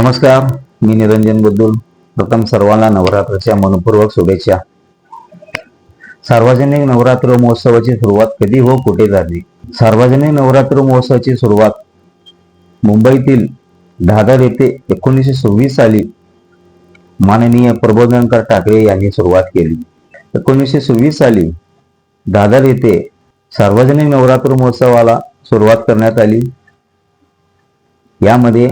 नमस्कार मी निरंजनबद्दल. प्रथम सर्वांना नवरात्राच्या मनपूर्वक शुभेच्छा. सार्वजनिक नवरात्र महोत्सवाची सुरुवात कधी हो कुठे झाली? सार्वजनिक नवरात्र महोत्सवाची सुरुवात मुंबईतील दादर येथे एकोणीसशे सव्वीस साली माननीय प्रबोधनकर ठाकरे यांनी सुरुवात केली. एकोणीसशे सव्वीस साली दादर येथे सार्वजनिक नवरात्र महोत्सवाला सुरुवात करण्यात आली. यामध्ये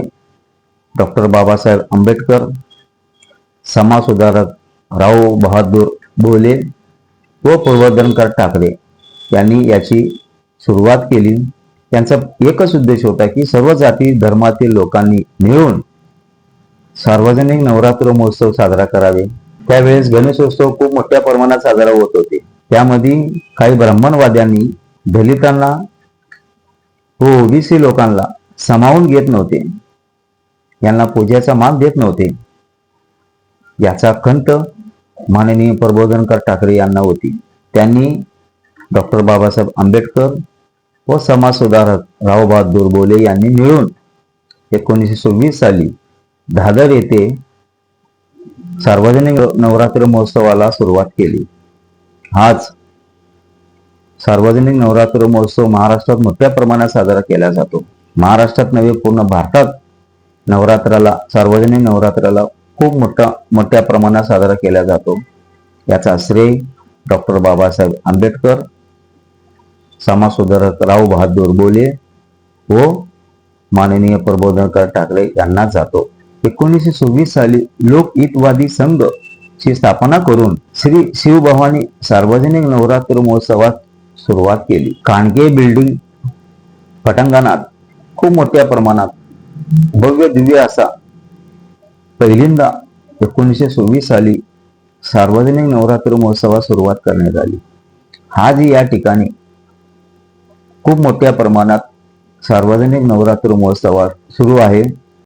डॉक्टर बाबासाहेब आंबेडकर समाजसुधारक राव बहादूर बोले व प्रवर्धनकर ठाकरे यांनी याची सुरुवात केली. त्यांचा एकच उद्देश होता की सर्व जाती धर्मातील लोकांनी मिळून सार्वजनिक नवरात्र महोत्सव साजरा करावे. त्यावेळेस गणेशोत्सव खूप मोठ्या प्रमाणात साजरा होत होते. त्यामध्ये काही ब्राह्मणवाद्यांनी दलितांना व ओबीसी लोकांना सामावून घेत नव्हते. यांना पूजेचा मान देत नव्हते. याचा खंत माननीय प्रबोधनकर ठाकरे यांना होती. त्यांनी डॉक्टर बाबासाहेब आंबेडकर व समाजसुधारक रावबहादूर बोले यांनी मिळून एकोणीसशे सव्वीस साली दादर येथे सार्वजनिक नवरात्र महोत्सवाला सुरुवात केली. आज सार्वजनिक नवरात्र महोत्सव महाराष्ट्रात मोठ्या प्रमाणात साजरा केला जातो. महाराष्ट्रात नव्हे पूर्ण भारतात नवरात्राला सार्वजनिक नवरात्राला खूप मोठा मोठ्या प्रमाणात साजरा केला जातो. याचा श्रेय डॉक्टर बाबासाहेब आंबेडकर समाजसुधारक राव बहादूर बोले व माननीय प्रबोधनकर ठाकरे यांना जातो. एकोणीसशे सव्वीस साली लोकहितवादी संघ ची स्थापना करून श्री शिवभवानी सार्वजनिक नवरात्र महोत्सवात सुरुवात केली. कानगे बिल्डिंग पटांगणात खूप मोठ्या प्रमाणात भव्य दिव्य असा. पहिल्यांदा एकोणीसशे सव्वीस साली सार्वजनिक नवरात्र महोत्सवास सुरुवात करण्यात आली. आज या ठिकाणी खूप मोठ्या प्रमाणात सार्वजनिक नवरात्र महोत्सवात सुरू आहे.